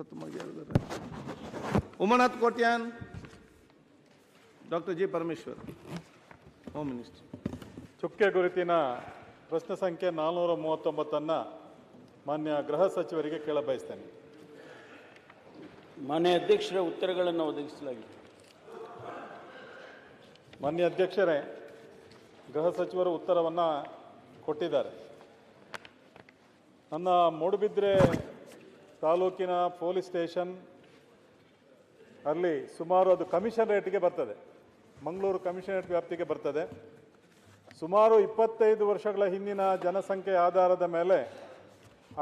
ಪ್ರಥಮ ಹೇಳಿದ್ದಾರೆ Umanath Kotian doctor G Parameshwar home minister ಚುಕ್ಕೆ ಗುರುತಿನ ಪ್ರಶ್ನೆ ಸಂಖ್ಯೆ ನಾಲ್ನೂರ ಮೂವತ್ತೊಂಬತ್ತನ್ನು ಮಾನ್ಯ ಗೃಹ ಸಚಿವರಿಗೆ ಕೇಳ ಬಯಸ್ತೇನೆ ಮಾನ್ಯ ಅಧ್ಯಕ್ಷರ ಉತ್ತರಗಳನ್ನು ಒದಗಿಸಲಾಗಿದೆ ಮಾನ್ಯ ಅಧ್ಯಕ್ಷರೇ ಗೃಹ ಸಚಿವರು ಉತ್ತರವನ್ನು ಕೊಟ್ಟಿದ್ದಾರೆ. ನನ್ನ ಮೂಡುಬಿದ್ರೆ ತಾಲೂಕಿನ ಪೊಲೀಸ್ ಸ್ಟೇಷನ್ ಅಲ್ಲಿ ಸುಮಾರು ಅದು ಕಮಿಷನ್ ರೇಟ್ಗೆ ಬರ್ತದೆ. ಮಂಗಳೂರು ಕಮಿಷನರೇಟ್ ವ್ಯಾಪ್ತಿಗೆ ಬರ್ತದೆ. ಸುಮಾರು ಇಪ್ಪತ್ತೈದು ವರ್ಷಗಳ ಹಿಂದಿನ ಜನಸಂಖ್ಯೆ ಆಧಾರದ ಮೇಲೆ,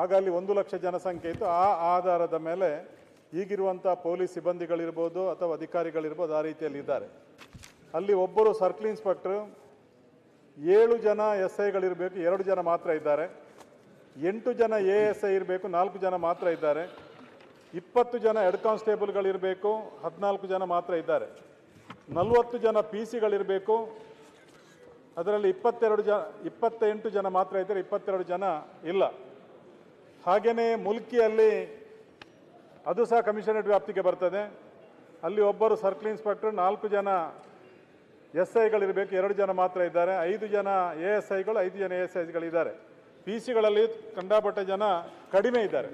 ಆಗ ಅಲ್ಲಿ ಒಂದು ಲಕ್ಷ ಜನಸಂಖ್ಯೆ ಇತ್ತು. ಆ ಆಧಾರದ ಮೇಲೆ ಈಗಿರುವಂಥ ಪೊಲೀಸ್ ಸಿಬ್ಬಂದಿಗಳಿರ್ಬೋದು ಅಥವಾ ಅಧಿಕಾರಿಗಳಿರ್ಬೋದು ಆ ರೀತಿಯಲ್ಲಿ ಇದ್ದಾರೆ. ಅಲ್ಲಿ ಒಬ್ಬರು ಸರ್ಕಲ್ ಇನ್ಸ್ಪೆಕ್ಟ್ರು, ಏಳು ಜನ ಎಸ್ ಐಗಳಿರಬೇಕು ಎರಡು ಜನ ಮಾತ್ರ ಇದ್ದಾರೆ. ಎಂಟು ಜನ ಎ ಎಸ್ ಐ ಇರಬೇಕು, ನಾಲ್ಕು ಜನ ಮಾತ್ರ ಇದ್ದಾರೆ. ಇಪ್ಪತ್ತು ಜನ ಹೆಡ್ ಕಾನ್ಸ್ಟೇಬಲ್ಗಳಿರಬೇಕು ಹದಿನಾಲ್ಕು ಜನ ಮಾತ್ರ ಇದ್ದಾರೆ. ನಲವತ್ತು ಜನ ಪಿ ಸಿಗಳಿರಬೇಕು ಅದರಲ್ಲಿ ಇಪ್ಪತ್ತೆರಡು ಜನ ಇಪ್ಪತ್ತೆಂಟು ಜನ ಮಾತ್ರ ಇದ್ದಾರೆ, ಇಪ್ಪತ್ತೆರಡು ಜನ ಇಲ್ಲ. ಹಾಗೆಯೇ ಮುಲ್ಕಿಯಲ್ಲಿ ಅದು ಸಹ ಕಮಿಷನರೇಟ್ ವ್ಯಾಪ್ತಿಗೆ ಬರ್ತದೆ. ಅಲ್ಲಿ ಒಬ್ಬರು ಸರ್ಕಲ್ ಇನ್ಸ್ಪೆಕ್ಟರ್, ನಾಲ್ಕು ಜನ ಎಸ್ ಐಗಳಿರಬೇಕು ಎರಡು ಜನ ಮಾತ್ರ ಇದ್ದಾರೆ, ಐದು ಜನ ಎ ಎಸ್ ಐಗಳು ಐದು ಜನ ಎ ಎಸ್ ಐಗಳಿದ್ದಾರೆ ಪಿ ಸಿಗಳಲ್ಲಿ ಕಂಡಾಪಟ್ಟ ಜನ ಕಡಿಮೆ ಇದ್ದಾರೆ.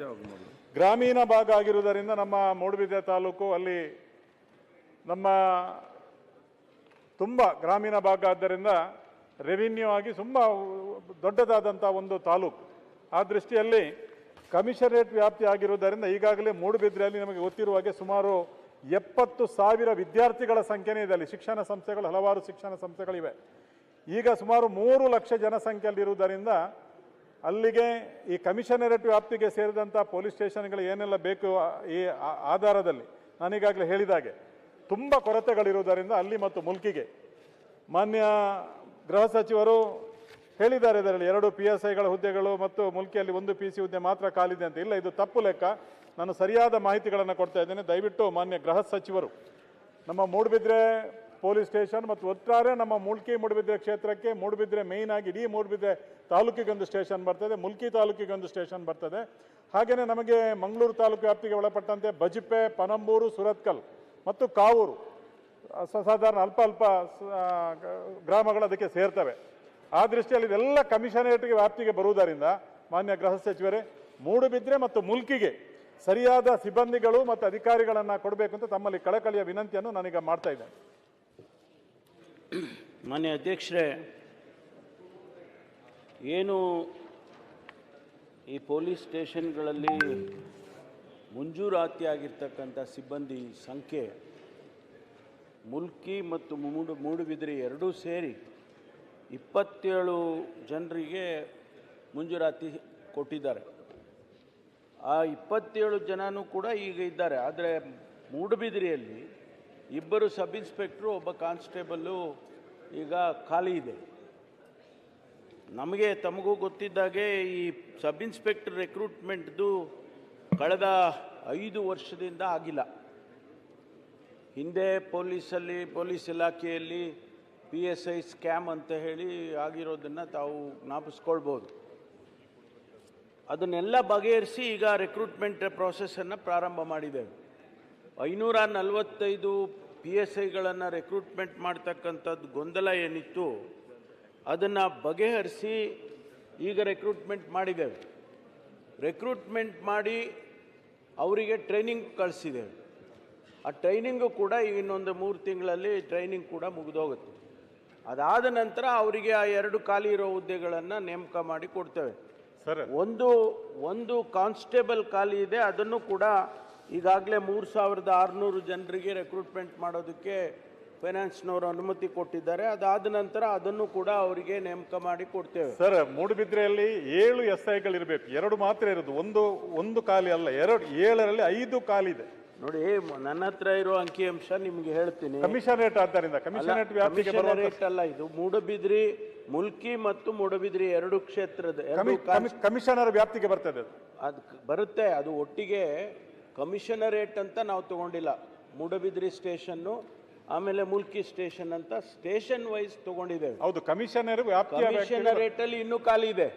ಗ್ರಾಮೀಣ ಭಾಗ ಆಗಿರುವುದರಿಂದ ನಮ್ಮ ಮೂಡುಬಿದ್ರೆ ತಾಲೂಕು ಅಲ್ಲಿ ನಮ್ಮ ತುಂಬ ಗ್ರಾಮೀಣ ಭಾಗ ಆದ್ದರಿಂದ ರೆವಿನ್ಯೂ ಆಗಿ ತುಂಬ ದೊಡ್ಡದಾದಂಥ ಒಂದು ತಾಲೂಕು. ಆ ದೃಷ್ಟಿಯಲ್ಲಿ ಕಮಿಷನರೇಟ್ ವ್ಯಾಪ್ತಿ ಆಗಿರುವುದರಿಂದ ಈಗಾಗಲೇ ಮೂಡುಬಿದ್ರೆಯಲ್ಲಿ ನಮಗೆ ಗೊತ್ತಿರುವ ಹಾಗೆ ಸುಮಾರು ಎಪ್ಪತ್ತು ಸಾವಿರ ವಿದ್ಯಾರ್ಥಿಗಳ ಸಂಖ್ಯೆನೇ ಇದೆ ಅಲ್ಲಿ. ಶಿಕ್ಷಣ ಸಂಸ್ಥೆಗಳು, ಹಲವಾರು ಶಿಕ್ಷಣ ಸಂಸ್ಥೆಗಳಿವೆ. ಈಗ ಸುಮಾರು ಮೂರು ಲಕ್ಷ ಜನಸಂಖ್ಯೆಯಲ್ಲಿರುವುದರಿಂದ ಅಲ್ಲಿಗೆ ಈ ಕಮಿಷನರೇಟ್ ವ್ಯಾಪ್ತಿಗೆ ಸೇರಿದಂಥ ಪೊಲೀಸ್ ಸ್ಟೇಷನ್ಗಳು ಏನೆಲ್ಲ ಬೇಕು ಈ ಆಧಾರದಲ್ಲಿ ನಾನೀಗಾಗಲೇ ಹೇಳಿದಾಗೆ, ತುಂಬ ಕೊರತೆಗಳಿರುವುದರಿಂದ ಅಲ್ಲಿ ಮತ್ತು ಮುಲ್ಕಿಗೆ ಮಾನ್ಯ ಗೃಹ ಸಚಿವರು ಹೇಳಿದ್ದಾರೆ ಇದರಲ್ಲಿ, ಎರಡು ಪಿ ಎಸ್ ಐಗಳ ಹುದ್ದೆಗಳು ಮತ್ತು ಮುಲ್ಕಿಯಲ್ಲಿ ಒಂದು ಪಿ ಸಿ ಹುದ್ದೆ ಮಾತ್ರ ಕಾಲಿದೆ ಅಂತ. ಇಲ್ಲ, ಇದು ತಪ್ಪು ಲೆಕ್ಕ. ನಾನು ಸರಿಯಾದ ಮಾಹಿತಿಗಳನ್ನು ಕೊಡ್ತಾ ಇದ್ದೇನೆ. ದಯವಿಟ್ಟು ಮಾನ್ಯ ಗೃಹ ಸಚಿವರು, ನಮ್ಮ ಮೂಡುಬಿದ್ರೆ ಪೊಲೀಸ್ ಸ್ಟೇಷನ್ ಮತ್ತು ಒಟ್ಟಾರೆ ನಮ್ಮ ಮುಲ್ಕಿ ಮೂಡುಬಿದ್ರೆ ಕ್ಷೇತ್ರಕ್ಕೆ ಮೂಡುಬಿದ್ರೆ ಮೇಯ್ನ್ ಆಗಿ ಇಡೀ ಮೂಡುಬಿದ್ರೆ ತಾಲೂಕಿಗೊಂದು ಸ್ಟೇಷನ್ ಬರ್ತದೆ ಮುಲ್ಕಿ ತಾಲೂಕಿಗೊಂದು ಸ್ಟೇಷನ್ ಬರ್ತದೆ. ಹಾಗೆಯೇ ನಮಗೆ ಮಂಗಳೂರು ತಾಲೂಕು ವ್ಯಾಪ್ತಿಗೆ ಒಳಪಟ್ಟಂತೆ ಬಜಿಪೆ, ಪನಂಬೂರು, ಸುರತ್ಕಲ್ ಮತ್ತು ಕಾವೂರು. ಸಾಧಾರಣ ಅಲ್ಪ ಅಲ್ಪ ಗ್ರಾಮಗಳು ಅದಕ್ಕೆ ಸೇರ್ತವೆ. ಆ ದೃಷ್ಟಿಯಲ್ಲಿ ಇದೆಲ್ಲ ಕಮಿಷನರೇಟ್ಗೆ ವ್ಯಾಪ್ತಿಗೆ ಬರುವುದರಿಂದ, ಮಾನ್ಯ ಗೃಹ ಸಚಿವರೇ, ಮೂಡುಬಿದ್ರೆ ಮತ್ತು ಮುಲ್ಕಿಗೆ ಸರಿಯಾದ ಸಿಬ್ಬಂದಿಗಳು ಮತ್ತು ಅಧಿಕಾರಿಗಳನ್ನು ಕೊಡಬೇಕು ಅಂತ ತಮ್ಮಲ್ಲಿ ಕಳಕಳಿಯ ವಿನಂತಿಯನ್ನು ನಾನೀಗ ಮಾಡ್ತಾ ಇದ್ದೇನೆ. ಮಾನ್ಯ ಅಧ್ಯಕ್ಷರೇ, ಏನು ಈ ಪೊಲೀಸ್ ಸ್ಟೇಷನ್ಗಳಲ್ಲಿ ಮುಂಜೂರಾತಿ ಆಗಿರ್ತಕ್ಕಂಥ ಸಿಬ್ಬಂದಿ ಸಂಖ್ಯೆ, ಮುಲ್ಕಿ ಮತ್ತು ಮೂಡು ಮೂಡುಬಿದಿರೆ ಎರಡೂ ಸೇರಿ ಇಪ್ಪತ್ತೇಳು ಜನರಿಗೆ ಮುಂಜೂರಾತಿ ಕೊಟ್ಟಿದ್ದಾರೆ. ಆ ಇಪ್ಪತ್ತೇಳು ಜನನೂ ಕೂಡ ಈಗ ಇದ್ದಾರೆ. ಆದರೆ ಮೂಡುಬಿದಿರೆಯಲ್ಲಿ ಇಬ್ಬರು ಸಬ್ ಇನ್ಸ್ಪೆಕ್ಟ್ರು, ಒಬ್ಬ ಕಾನ್ಸ್ಟೇಬಲ್ಲು, ಈಗ ಖಾಲಿ ಇದೆ. ನಮಗೆ, ತಮಗೂ ಗೊತ್ತಿದ್ದಾಗೆ ಈ ಸಬ್ ಇನ್ಸ್ಪೆಕ್ಟರ್ ರೆಕ್ರೂಟ್ಮೆಂಟ್ದು ಕಳೆದ ಐದು ವರ್ಷದಿಂದ ಆಗಿಲ್ಲ. ಹಿಂದೆ ಪೊಲೀಸಲ್ಲಿ, ಪೊಲೀಸ್ ಇಲಾಖೆಯಲ್ಲಿ ಪಿ ಎಸ್ ಐ ಸ್ಕ್ಯಾಮ್ ಅಂತ ಹೇಳಿ ಆಗಿರೋದನ್ನು ತಾವು ಜ್ಞಾಪಿಸ್ಕೊಳ್ಬೋದು. ಅದನ್ನೆಲ್ಲ ಬಗೆಹರಿಸಿ ಈಗ ರೆಕ್ರೂಟ್ಮೆಂಟ್ ಪ್ರಾಸೆಸ್ಸನ್ನು ಪ್ರಾರಂಭ ಮಾಡಿದ್ದೇವೆ. ಐನೂರ ನಲವತ್ತೈದು ಪಿ ಎಸ್ ಐಗಳನ್ನು ರೆಕ್ರೂಟ್ಮೆಂಟ್ ಮಾಡ್ತಕ್ಕಂಥದ್ದು ಗೊಂದಲ ಏನಿತ್ತು ಅದನ್ನು ಬಗೆಹರಿಸಿ ಈಗ ರೆಕ್ರೂಟ್ಮೆಂಟ್ ಮಾಡಿದ್ದೇವೆ. ರೆಕ್ರೂಟ್ಮೆಂಟ್ ಮಾಡಿ ಅವರಿಗೆ ಟ್ರೈನಿಂಗ್ ಕಳಿಸಿದ್ದೇವೆ. ಆ ಟ್ರೈನಿಂಗು ಕೂಡ ಈಗ ಇನ್ನೊಂದು ಮೂರು ತಿಂಗಳಲ್ಲಿ ಟ್ರೈನಿಂಗ್ ಕೂಡ ಮುಗಿದೋಗುತ್ತೆ. ಅದಾದ ನಂತರ ಅವರಿಗೆ ಆ ಎರಡು ಖಾಲಿ ಇರೋ ಹುದ್ದೆಗಳನ್ನು ನೇಮಕ ಮಾಡಿ ಕೊಡ್ತೇವೆ. ಸರ್. ಒಂದು ಒಂದು ಕಾನ್ಸ್ಟೇಬಲ್ ಖಾಲಿ ಇದೆ ಅದನ್ನು ಕೂಡ ಈಗಾಗಲೇ ಮೂರು ಸಾವಿರದ ಆರುನೂರು ಜನರಿಗೆ ರೆಕ್ರೂಟ್ಮೆಂಟ್ ಮಾಡೋದಕ್ಕೆ ಫೈನಾನ್ಸ್ನವರು ಅನುಮತಿ ಕೊಟ್ಟಿದ್ದಾರೆ. ಅದಾದ ನಂತರ ಅದನ್ನು ಕೂಡ ಅವರಿಗೆ ನೇಮಕ ಮಾಡಿ ಕೊಡ್ತೇವೆ. ಸರ್ ಮೂಡುಬಿದ್ರೆಯಲ್ಲಿ ಏಳು ಎಸ್ ಐಗಳಿರಬೇಕು. ಎರಡು ಮಾತ್ರ ಇರೋದು. ಒಂದು ಒಂದು ಖಾಲಿ ಅಲ್ಲ. ಎರಡು ಏಳರಲ್ಲಿ ಐದು ಖಾಲಿ ಇದೆ. ನೋಡಿ ನನ್ನ ಹತ್ರ ಇರೋ ಅಂಕಿಅಂಶ ನಿಮ್ಗೆ ಹೇಳ್ತೀನಿ. ಕಮಿಷನರೇಟ್ ಆದ್ದರಿಂದ. ಕಮಿಷನರೇಟ್ ಕಮಿಷನರೇಟ್ ಅಲ್ಲ ಇದು. ಮೂಡಬಿದ್ರಿ ಮುಲ್ಕಿ ಮತ್ತು ಮೂಡಬಿದ್ರಿ ಎರಡು ಕ್ಷೇತ್ರದ ಕಮಿಷನರ್ ವ್ಯಾಪ್ತಿಗೆ ಬರ್ತದೆ ಅದು ಬರುತ್ತೆ. ಅದು ಒಟ್ಟಿಗೆ ಕಮಿಷನರೇಟ್ ಅಂತ ನಾವು ತಗೊಂಡಿಲ್ಲ. ಮೂಡಬಿದ್ರಿ ಸ್ಟೇಷನ್ನು ಆಮೇಲೆ ಮುಲ್ಕಿ ಸ್ಟೇಷನ್ ಅಂತ ಸ್ಟೇಷನ್ ವೈಸ್ ತಗೊಂಡಿದ್ದೇವೆ. ಹೌದು ಕಮಿಷನರ್ ಅಲ್ಲಿ ಇನ್ನೂ ಖಾಲಿ ಇದೆ.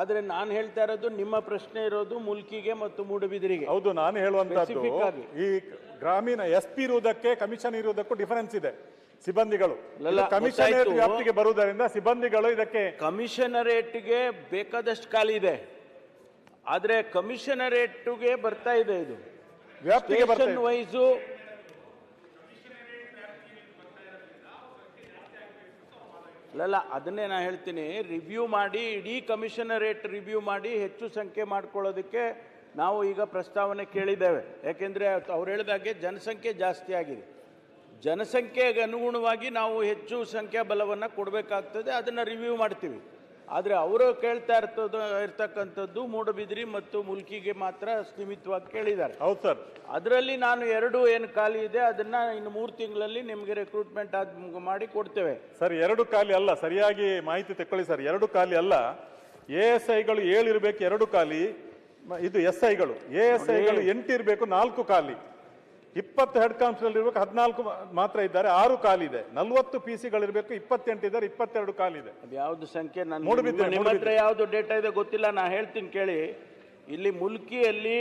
ಆದರೆ ನಾನು ಹೇಳ್ತಾ ಇರೋದು ನಿಮ್ಮ ಪ್ರಶ್ನೆ ಇರೋದು ಮುಲ್ಕಿಗೆ ಮತ್ತು ಮೂಡುಬಿದಿರಿಗೆ. ಹೌದು ನಾನು ಹೇಳುವಂತದ್ದು ಈ ಗ್ರಾಮೀಣ ಎಸ್ ಪಿ ಇರುವುದಕ್ಕೆ ಕಮಿಷನ್ ಇರುವುದಕ್ಕೂ ಡಿಫರೆನ್ಸ್ ಇದೆ. ಸಿಬ್ಬಂದಿಗಳು. ಕಮಿಷನರೇಟ್. ವ್ಯಾಪ್ತಿಗೆ ಬರುವುದರಿಂದ ಸಿಬ್ಬಂದಿಗಳು ಇದಕ್ಕೆ ಕಮಿಷನರೇಟ್ಗೆ ಬೇಕಾದಷ್ಟು ಕಾಲಿದೆ ಆದರೆ ಕಮಿಷನರೇಟ್ಗೆ ಬರ್ತಾ ಇದೆ ಇದು. ವ್ಯಾಪ್ತಿಗೆ ಸ್ಟೇಷನ್ ವೈಸು ಅಲ್ಲಲ್ಲ ಅದನ್ನೇ ನಾನು ಹೇಳ್ತೀನಿ. ರಿವ್ಯೂ ಮಾಡಿ ಇಡೀ ಕಮಿಷನರೇಟ್ ರಿವ್ಯೂ ಮಾಡಿ ಹೆಚ್ಚು ಸಂಖ್ಯೆ ಮಾಡ್ಕೊಳ್ಳೋದಕ್ಕೆ ನಾವು ಈಗ ಪ್ರಸ್ತಾವನೆ ಕೇಳಿದ್ದೇವೆ. ಯಾಕೆಂದರೆ ಅವ್ರು ಹೇಳಿದಾಗೆ ಜನಸಂಖ್ಯೆ ಜಾಸ್ತಿ ಆಗಿದೆ. ಜನಸಂಖ್ಯೆಗೆ ಅನುಗುಣವಾಗಿ ನಾವು ಹೆಚ್ಚು ಸಂಖ್ಯಾ ಬಲವನ್ನು ಕೊಡಬೇಕಾಗ್ತದೆ ಅದನ್ನು ರಿವ್ಯೂ ಮಾಡ್ತೀವಿ. ಆದರೆ ಅವರು ಕೇಳ್ತಾ ಇರ್ತದ ಇರ್ತಕ್ಕಂಥದ್ದು ಮೂಡಬಿದ್ರಿ ಮತ್ತು ಮುಲ್ಕಿಗೆ ಮಾತ್ರ ಸೀಮಿತವಾಗಿ ಕೇಳಿದ್ದಾರೆ. ಹೌದು ಸರ್. ಅದರಲ್ಲಿ ನಾನು ಎರಡು ಏನು ಖಾಲಿ ಇದೆ ಅದನ್ನ ಇನ್ನು ಮೂರು ತಿಂಗಳಲ್ಲಿ ನಿಮಗೆ ರಿಕ್ರೂಟ್ಮೆಂಟ್ ಆದ ಮಾಡಿ ಕೊಡ್ತೇವೆ. ಸರ್ ಎರಡು ಖಾಲಿ ಅಲ್ಲ ಸರಿಯಾಗಿ ಮಾಹಿತಿ ತಕ್ಕೊಳ್ಳಿ ಸರ್. ಎರಡು ಖಾಲಿ ಅಲ್ಲ ಎ ಎಸ್ ಐಗಳು ಏಳು ಇರಬೇಕು ಎರಡು ಖಾಲಿ ಇದು ಎಸ್ ಐಗಳು. ಎ ಎಸ್ ಐಗಳು ಎಂಟು ಇರಬೇಕು ನಾಲ್ಕು ಖಾಲಿ. ಇಪ್ಪತ್ತು ಹೆಡ್ ಕಾನ್ಸ್ಟೇಬಲ್ ಇರಬೇಕು ಹದಿನಾಲ್ಕು ಮಾತ್ರ ಇದ್ದಾರೆ ಆರು ಕಾಲಿದೆ. ಇದೆ ನಲ್ವತ್ತು ಪಿ ಸಿಗಳಿರಬೇಕು ಇಪ್ಪತ್ತೆಂಟು ಇದ್ದಾರೆ ಇಪ್ಪತ್ತೆರಡು ಕಾಲಿದೆ. ಯಾವ್ದು ಸಂಖ್ಯೆ? ನಾನು ನಿಮ್ಮ ಹತ್ರ ಯಾವುದು ಡೇಟಾ ಇದೆ ಗೊತ್ತಿಲ್ಲ ನಾ ಹೇಳ್ತೀನಿ ಕೇಳಿ. ಇಲ್ಲಿ ಮುಲ್ಕಿಯಲ್ಲಿ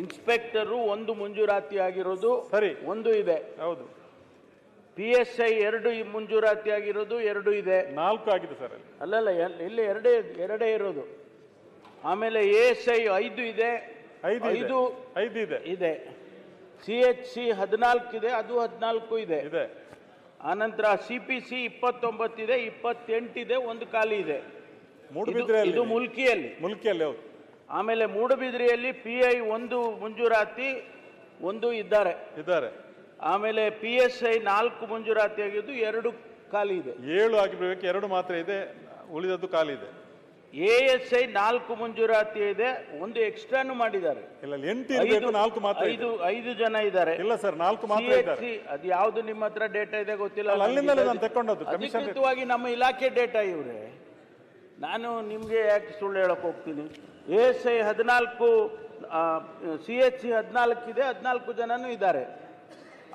ಇನ್ಸ್ಪೆಕ್ಟರು ಒಂದು ಮಂಜೂರಾತಿ ಆಗಿರೋದು ಸರಿ. ಒಂದು ಇದೆ. ಹೌದು. ಪಿ ಎಸ್ ಐ ಎರಡು ಮಂಜೂರಾತಿ ಆಗಿರೋದು ಎರಡು ಇದೆ. ನಾಲ್ಕು ಆಗಿದೆ ಸರ್ ಅಲ್ಲಿ. ಅಲ್ಲಲ್ಲ ಇಲ್ಲಿ ಎರಡೇ ಎರಡೇ ಇರೋದು. ಆಮೇಲೆ ಎ ಎಸ್ ಐ ಐದು ಇದೆ. ಐದು ಇದೆ. ಐದು ಐದು ಇದೆ. ಇದೆ. ಸಿ ಎಚ್ ಸಿ ಹದಿನಾಲ್ಕು ಇದೆ ಅದು ಹದಿನಾಲ್ಕು ಇದೆ. ಇದೆ. ಆನಂತರ ಸಿ ಪಿ ಸಿ ಇಪ್ಪತ್ತೊಂಬತ್ತಿದೆ ಇಪ್ಪತ್ತೆಂಟಿದೆ ಒಂದು ಖಾಲಿ ಇದೆ. ಇದು- ಮೂಡುಬಿದ್ರೆಯಲ್ಲಿ ಇದು ಮುಲ್ಕಿಯಲ್ಲಿ. ಮುಲ್ಕಿಯಲ್ಲಿ ಹೌದು. ಆಮೇಲೆ ಮೂಡಬಿದ್ರಿಯಲ್ಲಿ ಪಿ ಐ ಒಂದು ಮುಂಜೂರಾತಿ ಒಂದು ಇದ್ದಾರೆ. ಇದ್ದಾರೆ. ಆಮೇಲೆ ಪಿ ಎಸ್ ಐ ನಾಲ್ಕು ಮಂಜೂರಾತಿ ಆಗಿದ್ದು ಎರಡು ಖಾಲಿ ಇದೆ. ಏಳು ಆಗಿರ್ಬೇಕು ಎರಡು ಮಾತ್ರ ಇದೆ ಉಳಿದದ್ದು ಖಾಲಿ ಇದೆ. ಎ ಎಸ್ ಐ ನಾಲ್ಕು ಮಂಜೂರಾತಿ ಇದೆ ಒಂದು ಎಕ್ಸ್ಟ್ರಾನು ಮಾಡಿದ್ದಾರೆ. ಇಲ್ಲ ಅಲ್ಲಿ ಎಂಟು ಇರಬೇಕು ನಾಲ್ಕು ಮಾತ್ರ ಐದು ಐದು ಜನ ಇದ್ದಾರೆ. ಇಲ್ಲ ಸರ್ ನಾಲ್ಕು ಮಾತ್ರ ಇದ್ದಾರೆ. ಅದು ಯಾವ್ದು ನಿಮ್ಮ ಹತ್ರ ಡೇಟಾ ಇದೆ ಗೊತ್ತಿಲ್ಲ. ಅಲ್ಲ, ಅಲ್ಲಿಂದಲೇ. ನಾನು ತಕೊಂಡದ್ದು, ಅಧಿಕೃತವಾಗಿ ನಮ್ಮ ಇಲಾಖೆ ಡೇಟಾ ಇವ್ರೆ. ನಾನು ನಿಮ್ಗೆ ಯಾಕೆ ಸುಳ್ಳು ಹೇಳಕ್ ಹೋಗ್ತೀನಿ? ಎ ಎಸ್ ಐ ಹದಿನಾಲ್ಕು ಸಿ ಎಚ್ ಸಿ ಹದಿನಾಲ್ಕು ಇದೆ ಹದಿನಾಲ್ಕು ಜನನು ಇದ್ದಾರೆ.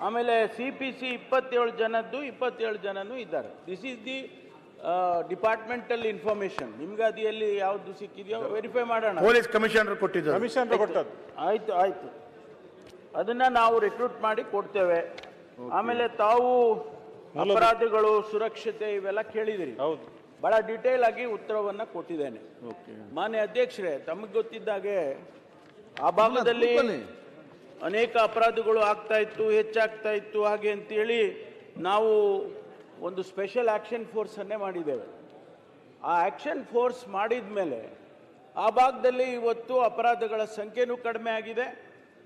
ಆಮೇಲೆ ಸಿ ಪಿ ಸಿ ಇಪ್ಪತ್ತೇಳು ಜನದ್ದು ಇಪ್ಪತ್ತೇಳು ಜನನು ಇದ್ದಾರೆ. This is the departmental information ನಿಮ್ಗೆ ಅದು ಎಲ್ಲಿ ಯಾವ್ದು ಸಿಕ್ಕಿದೆಯೋ ವೆರಿಫೈ ಮಾಡೋಣ. ಪೊಲೀಸ್ ಕಮಿಷನರ್ ಕೊಟ್ಟಿದ್ದಾರೆ ಕಮಿಷನ್ ಕೊಟ್ಟದ್ದು. ಆಯ್ತು ಆಯ್ತು. ಅದನ್ನ ನಾವು ರಿಕ್ರೂಟ್ ಮಾಡಿ ಕೊಡ್ತೇವೆ. ಆಮೇಲೆ ತಾವು ಅಪರಾಧಿಗಳು ಸುರಕ್ಷತೆ ಇವೆಲ್ಲ ಕೇಳಿದಿರಿ. ಹೌದು. ಬಹಳ ಡೀಟೇಲ್ ಆಗಿ ಉತ್ತರವನ್ನ ಕೊಟ್ಟಿದ್ದೇನೆ. ಮಾನ್ಯ ಅಧ್ಯಕ್ಷರೇ ತಮಗೆ ಗೊತ್ತಿದ್ದಾಗೆ ಆ ಭಾಗದಲ್ಲಿ ಅನೇಕ ಅಪರಾಧಗಳು ಆಗ್ತಾ ಇತ್ತು ಹೆಚ್ಚಾಗ್ತಾ ಇತ್ತು ಹಾಗೆ ಅಂತೇಳಿ ನಾವು ಒಂದು ಸ್ಪೆಷಲ್ ಆ್ಯಕ್ಷನ್ ಫೋರ್ಸನ್ನೇ ಮಾಡಿದ್ದೇವೆ. ಆ ಆ್ಯಕ್ಷನ್ ಫೋರ್ಸ್ ಮಾಡಿದ ಮೇಲೆ ಆ ಭಾಗದಲ್ಲಿ ಇವತ್ತು ಅಪರಾಧಗಳ ಸಂಖ್ಯೆನೂ ಕಡಿಮೆ ಆಗಿದೆ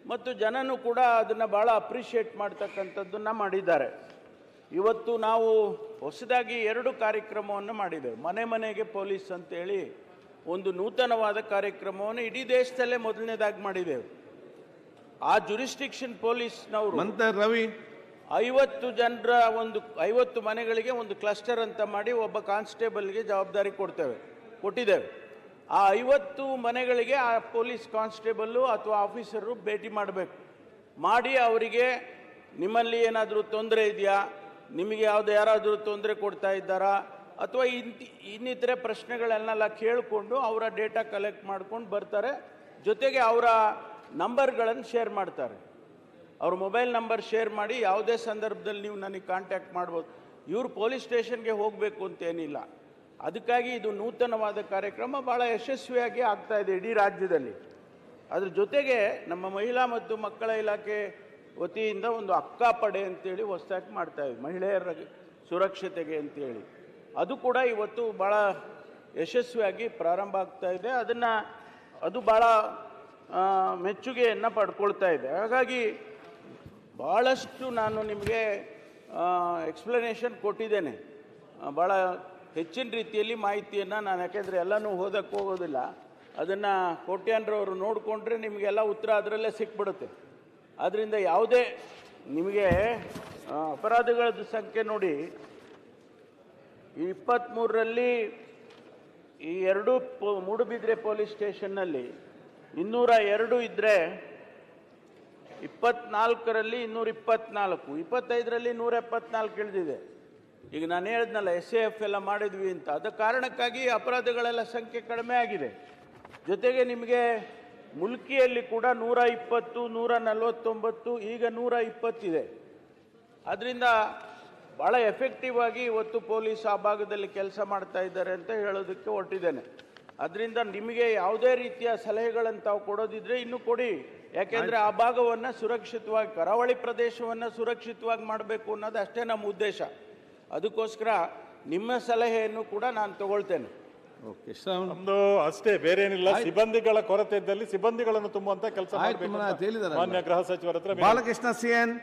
ಮತ್ತು ಜನನೂ ಕೂಡ ಅದನ್ನು ಭಾಳ ಅಪ್ರಿಷಿಯೇಟ್ ಮಾಡ್ತಕ್ಕಂಥದ್ದನ್ನು ಮಾಡಿದ್ದಾರೆ. ಇವತ್ತು ನಾವು ಹೊಸದಾಗಿ ಎರಡು ಕಾರ್ಯಕ್ರಮವನ್ನು ಮಾಡಿದ್ದೇವೆ. ಮನೆ ಮನೆಗೆ ಪೊಲೀಸ್ ಅಂತೇಳಿ ಒಂದು ನೂತನವಾದ ಕಾರ್ಯಕ್ರಮವನ್ನು ಇಡೀ ದೇಶದಲ್ಲೇ ಮೊದಲನೇದಾಗಿ ಮಾಡಿದ್ದೇವೆ. ಆ ಜುರಿಸ್ಟಿಕ್ಷನ್ ಪೊಲೀಸ್ನವರು ರವಿ ಐವತ್ತು ಜನರ ಒಂದು, ಐವತ್ತು ಮನೆಗಳಿಗೆ ಒಂದು ಕ್ಲಸ್ಟರ್ ಅಂತ ಮಾಡಿ ಒಬ್ಬ ಕಾನ್ಸ್ಟೇಬಲ್ಗೆ ಜವಾಬ್ದಾರಿ ಕೊಡ್ತೇವೆ, ಕೊಟ್ಟಿದ್ದೇವೆ. ಆ ಐವತ್ತು ಮನೆಗಳಿಗೆ ಆ ಪೊಲೀಸ್ ಕಾನ್ಸ್ಟೇಬಲ್ಲು ಅಥವಾ ಆಫೀಸರು ಭೇಟಿ ಮಾಡಬೇಕು. ಮಾಡಿ ಅವರಿಗೆ ನಿಮ್ಮಲ್ಲಿ ಏನಾದರೂ ತೊಂದರೆ ಇದೆಯಾ, ನಿಮಗೆ ಯಾವುದು ಯಾರಾದರೂ ತೊಂದರೆ ಕೊಡ್ತಾ ಇದ್ದಾರಾ, ಅಥವಾ ಇಂತಿ ಇನ್ನಿತರೆ ಪ್ರಶ್ನೆಗಳನ್ನೆಲ್ಲ ಕೇಳಿಕೊಂಡು ಅವರ ಡೇಟಾ ಕಲೆಕ್ಟ್ ಮಾಡ್ಕೊಂಡು ಬರ್ತಾರೆ, ಜೊತೆಗೆ ಅವರ ನಂಬರ್ಗಳನ್ನು ಶೇರ್ ಮಾಡ್ತಾರೆ. ಅವ್ರ ಮೊಬೈಲ್ ನಂಬರ್ ಶೇರ್ ಮಾಡಿ ಯಾವುದೇ ಸಂದರ್ಭದಲ್ಲಿ ನೀವು ನನಗೆ ಕಾಂಟ್ಯಾಕ್ಟ್ ಮಾಡ್ಬೋದು. ಇವರು ಪೊಲೀಸ್ ಸ್ಟೇಷನ್ಗೆ ಹೋಗಬೇಕು ಅಂತೇನಿಲ್ಲ ಅದಕ್ಕಾಗಿ ಇದು ನೂತನವಾದ ಕಾರ್ಯಕ್ರಮ ಭಾಳ ಯಶಸ್ವಿಯಾಗಿ ಆಗ್ತಾ ಇದೆ ಇಡೀ ರಾಜ್ಯದಲ್ಲಿ. ಅದ್ರ ಜೊತೆಗೆ ನಮ್ಮ ಮಹಿಳಾ ಮತ್ತು ಮಕ್ಕಳ ಇಲಾಖೆ ವತಿಯಿಂದ ಒಂದು ಅಕ್ಕಾಪಡೆ ಅಂತೇಳಿ ಹೊಸದಾಗಿ ಮಾಡ್ತಾ ಇದೆ ಮಹಿಳೆಯರ ಸುರಕ್ಷತೆಗೆ ಅಂತೇಳಿ. ಅದು ಕೂಡ ಇವತ್ತು ಭಾಳ ಯಶಸ್ವಿಯಾಗಿ ಪ್ರಾರಂಭ ಆಗ್ತಾ ಇದೆ. ಅದನ್ನು ಅದು ಭಾಳ ಮೆಚ್ಚುಗೆಯನ್ನು ಪಡ್ಕೊಳ್ತಾ ಇದೆ. ಹಾಗಾಗಿ ಭಾಳಷ್ಟು ನಾನು ನಿಮಗೆ ಎಕ್ಸ್ಪ್ಲನೇಷನ್ ಕೊಟ್ಟಿದ್ದೇನೆ. ಭಾಳ ಹೆಚ್ಚಿನ ರೀತಿಯಲ್ಲಿ ಮಾಹಿತಿಯನ್ನು ನಾನು, ಯಾಕೆಂದರೆ ಎಲ್ಲನೂ ಓದಕ್ಕೆ ಹೋಗೋದಿಲ್ಲ. ಅದನ್ನು ಕೋಟ್ಯಾನ್ರವರು ನೋಡಿಕೊಂಡ್ರೆ ನಿಮಗೆಲ್ಲ ಉತ್ತರ ಅದರಲ್ಲೇ ಸಿಕ್ಬಿಡುತ್ತೆ. ಆದ್ದರಿಂದ ಯಾವುದೇ ನಿಮಗೆ ಅಪರಾಧಗಳ ಸಂಖ್ಯೆ ನೋಡಿ ಇಪ್ಪತ್ತ್ಮೂರರಲ್ಲಿ ಈ ಎರಡು ಪೊ, ಮೂಡುಬಿದ್ರೆ ಪೊಲೀಸ್ ಸ್ಟೇಷನ್ನಲ್ಲಿ ಇನ್ನೂರ ಎರಡು ಇದ್ದರೆ ಇಪ್ಪತ್ನಾಲ್ಕರಲ್ಲಿ ಇನ್ನೂರ ಇಪ್ಪತ್ನಾಲ್ಕು ಇಪ್ಪತ್ತೈದರಲ್ಲಿ ನೂರ ಎಪ್ಪತ್ನಾಲ್ಕು ಇಳಿದಿದೆ. ಈಗ ನಾನು ಹೇಳಿದ್ನಲ್ಲ ಎಸ್ ಎ ಎಫ್ ಎಲ್ಲ ಮಾಡಿದ್ವಿ ಅಂತ. ಅದ ಕಾರಣಕ್ಕಾಗಿ ಅಪರಾಧಗಳೆಲ್ಲ ಸಂಖ್ಯೆ ಕಡಿಮೆ ಆಗಿದೆ. ಜೊತೆಗೆ ನಿಮಗೆ ಮುಲ್ಕಿಯಲ್ಲಿ ಕೂಡ ನೂರ ಇಪ್ಪತ್ತು ನೂರ ನಲವತ್ತೊಂಬತ್ತು ಈಗ ನೂರ ಇಪ್ಪತ್ತಿದೆ ಅದರಿಂದ ಭಾಳ ಎಫೆಕ್ಟಿವ್ ಆಗಿ ಇವತ್ತು ಪೊಲೀಸ್ ಆ ಭಾಗದಲ್ಲಿ ಕೆಲಸ ಮಾಡ್ತಾ ಇದ್ದಾರೆ ಅಂತ ಹೇಳೋದಕ್ಕೆ ಹೊರಟಿದ್ದೇನೆ. ಅದರಿಂದ ನಿಮಗೆ ಯಾವುದೇ ರೀತಿಯ ಸಲಹೆಗಳನ್ನು ತಾವು ಕೊಡೋದಿದ್ರೆ ಇನ್ನೂ ಕೊಡಿ. ಯಾಕೆಂದ್ರೆ ಆ ಭಾಗವನ್ನು ಸುರಕ್ಷಿತವಾಗಿ ಕರಾವಳಿ ಪ್ರದೇಶವನ್ನು ಸುರಕ್ಷಿತವಾಗಿ ಮಾಡಬೇಕು ಅನ್ನೋದು ಅಷ್ಟೇ ನಮ್ಮ ಉದ್ದೇಶ. ಅದಕ್ಕೋಸ್ಕರ ನಿಮ್ಮ ಸಲಹೆಯನ್ನು ಕೂಡ ನಾನು ತಗೊಳ್ತೇನೆ. ಓಕೆ ನಮ್ದು ಅಷ್ಟೇ ಬೇರೆ ಏನಿಲ್ಲ ಸಿಬ್ಬಂದಿಗಳ ಕೊರತೆ ಇದ್ದಲ್ಲಿ ಸಿಬ್ಬಂದಿಗಳನ್ನು ತುಂಬುವಂತ ಕೆಲಸ ಮಾಡಬೇಕು ಮನ- ಮಾನ್ಯ ಗೃಹ ಸಚಿವರ ಹತ್ರ ಬಾಲಕೃಷ್ಣ ಸಿ ಎನ್